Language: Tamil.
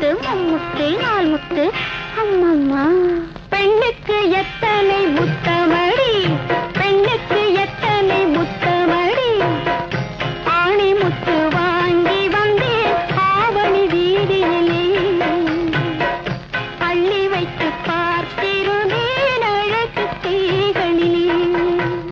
முத்து மம்முத்து நாள் முத்து. அம்மம்மா பெண்ணுக்கு எத்தனை முத்தமடி? பெண்ணுக்கு எத்தனை முத்தமடி? ஆணி முத்து வாங்கி வந்தே ஆவணி வீதியிலே அள்ளி வைத்து